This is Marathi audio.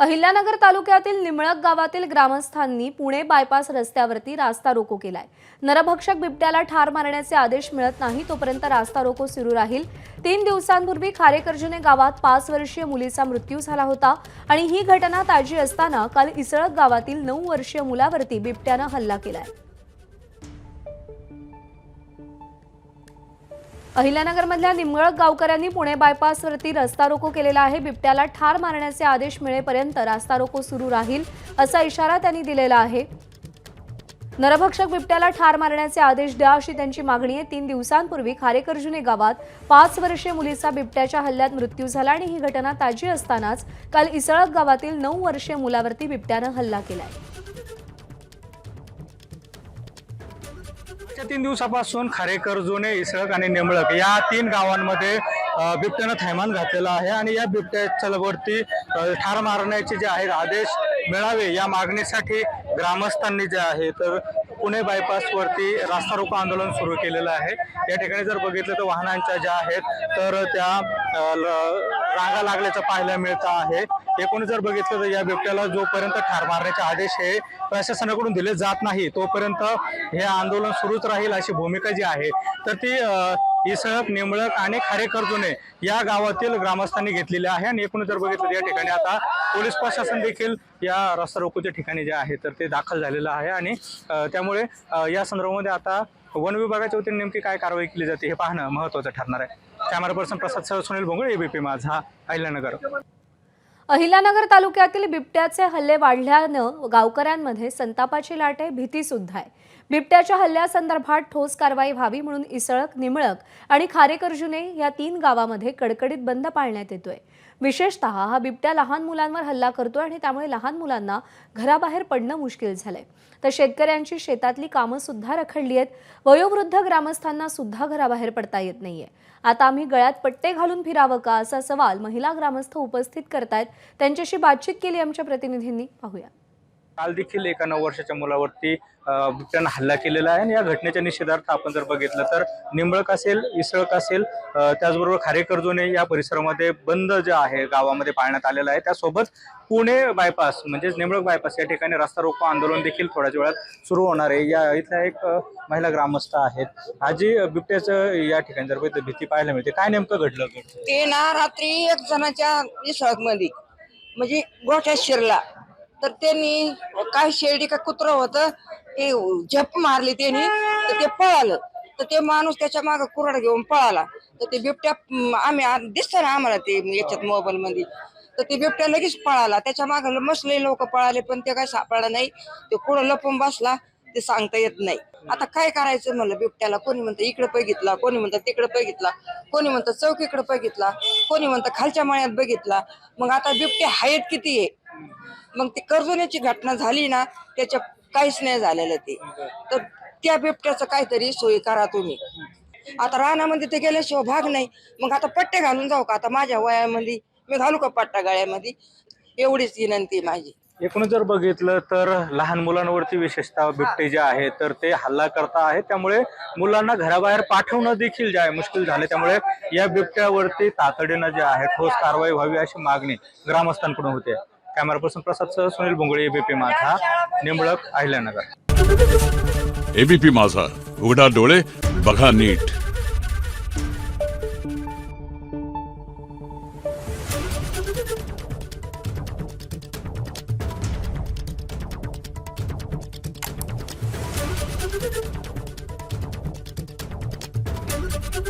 अहिल्यानगर तालुक्यातील निमळक गावातील ग्रामस्थांनी पुणे बायपास रस्त्यावरती रास्ता रोको केलाय. नरभक्षक बिबट्याला ठार मारण्याचे आदेश मिळत नाही तोपर्यंत रास्ता रोको सुरू राहील. तीन दिवसांपूर्वी खारेकर्जुने गावात पाच वर्षीय मुलीचा मृत्यू झाला होता आणि ही घटना ताजी असताना काल इसळक गावातील नऊ वर्षीय मुलावरती बिबट्यानं हल्ला केलाय. अहिल्यानगरमधल्या निमगळक गावकऱ्यांनी पुणे बायपासवरती रस्ता रोको केलेला आहे. बिबट्याला ठार मारण्याचे आदेश मिळेपर्यंत रास्ता रोको सुरू राहील असा इशारा त्यांनी दिलेला आहे. नरभक्षक बिबट्याला ठार मारण्याचे आदेश द्या अशी त्यांची मागणी आहे. तीन दिवसांपूर्वी खारेकर्जुने गावात पाच वर्षीय मुलीचा बिबट्याच्या हल्ल्यात मृत्यू झाला आणि ही घटना ताजी असतानाच काल इसळक गावातील नऊ वर्षीय मुलावरती बिबट्यानं हल्ला केलाय. मागच्या तीन दिवसापासून खारेकर जुने इसळक आणि निंबळक या तीन गावांमध्ये बिबट्यानं थैमान घातलेलं आहे आणि या बिबट्याच्या वरती ठार मारण्याचे जे आहेत आदेश मिळावे या मागणीसाठी ग्रामस्थांनी जे आहे तर पुणे बायपासवरती रास्ता रोको आंदोलन सुरू केलेलं आहे. या ठिकाणी जर बघितलं तर वाहनांच्या ज्या आहेत तर त्या ल- रांगा लागल्याचं पाहायला मिळतं आहे. एकूण जर बघितलं तर या बिबट्याला जोपर्यंत ठार मारण्याचे आदेश हे प्रशासनाकडून दिले जात नाही तोपर्यंत हे आंदोलन सुरूच राहील अशी भूमिका जी आहे. तर ती अ, इसळक निंबळक आणि खारेकर्जुने या गावातील ग्रामस्थांनी घेतलेली आहे. आणि एकूण जर बघितलं या ठिकाणी आता पोलीस प्रशासन देखील या रस्ता रोकोच्या ठिकाणी जे आहे तर ते दाखल झालेलं आहे. आणि त्यामुळे या संदर्भामध्ये आता वन विभागाच्या वतीने नेमकी काय कारवाई केली जाते हे पाहणं महत्त्वाचं ठरणार आहे. कॅमेरा पर्सन प्रसाद सह सुनील भोंगळे एबीपी माझा अहिल्यानगर. अहिलानगर तालुक्यातील बिबट्याचे हल्ले वाढल्यानं गावकऱ्यांमध्ये संतापाची लाट आहे भीती सुद्धा आहे. बिबट्याच्या हल्ल्यासंदर्भात ठोस कारवाई व्हावी म्हणून इसळक निमळक आणि खारेकर्जुने या तीन गावामध्ये कडकडीत बंद पाळण्यात येतोय. विशेषतः हा बिबट्या लहान मुलांवर हल्ला करतोय आणि त्यामुळे लहान मुलांना घराबाहेर पडणं मुश्किल झालंय. तर शेतकऱ्यांची शेतातली कामं सुद्धा रखडली आहेत. वयोवृद्ध ग्रामस्थांना सुद्धा घराबाहेर पडता येत नाहीये. आता आम्ही गळ्यात पट्टे घालून फिरावं का असा सवाल महिला ग्रामस्थ उपस्थित करतायत. त्यांच्याशी बातचीत केली आमच्या प्रतिनिधींनी. पाहूया. काल देखील एका नऊ वर्षाच्या मुलावरती बिबट्यानं हल्ला केलेला आहे आणि या घटनेच्या निषेधार्थ आपण जर बघितलं तर निंबळक असेल इसळक असेल त्याचबरोबर खारेकर्जोने या परिसरामध्ये बंद जे आहे गावामध्ये पाळण्यात आलेलं आहे. त्यासोबत पुणे बायपास म्हणजेच निंबळक बायपास या ठिकाणी रस्ता रोको आंदोलन देखील थोड्याच वेळात सुरू होणार आहे. या इथल्या एक महिला ग्रामस्थ आहेत. आजी बिबट्याचं या ठिकाणी जर भीती पाहायला मिळते. काय नेमकं घडलं? ते ना रात्री एक जणाच्या इसळकमध्ये म्हणजे गोठ्यात शिरला. तर त्यांनी काय शेरडी का कुत्र होतं ते झप मारली त्यांनी तर ते पळालं. तर ते माणूस त्याच्या माग कुराड घेऊन पळाला. तर ते बिबट्या आम्ही दिसत ना आम्हाला ते याच्यात मोबाईल मध्ये. तर ते बिबट्या लगेच पळाला. त्याच्या माग मसले लोक पळाले पण ते काय सापडला नाही. ते कुठं लपून बसला ते सांगता येत नाही. आता काय करायचं म्हणलं बिबट्याला? कोणी म्हणतं इकडे बघितला कोणी म्हणतं तिकडे पैघितला कोणी म्हणतं चौकीकडे पैघितला कोणी म्हणतं खालच्या मळ्यात बघितला. मग आता बिबटे आहेत किती आहे मग ती कर्जोण्याची घटना झाली ना त्याच्या काहीच नाही झालेलं ते. तर त्या बिबट्याचं काहीतरी सोयी करा तुम्ही. आता रानामध्ये ते गेल्याशिवाय भाग नाही. मग आता पट्टे घालून जाऊ का? आता माझ्या वयामध्ये मी घालू का पट्टा गळ्यामध्ये? एवढीच विनंती माझी. एकूणच जर बघितलं तर लहान मुलांवरती विशेषतः बिबटे जे आहे तर ते हल्ला करता आहेत. त्यामुळे मुलांना घराबाहेर पाठवणं देखील जे आहे मुश्किल झाले त्यामुळे या बिबट्यावरती तातडीनं जे आहे ठोस कारवाई व्हावी अशी मागणी ग्रामस्थांकडून होते. कॅमेरा पर्सन प्रसाद सह सुनील भोंगळे एबीपी माझा निंबळक अहिल्यानगर. एबीपी माझा उघडा डोळे बघा नीट. よろしくお願いします。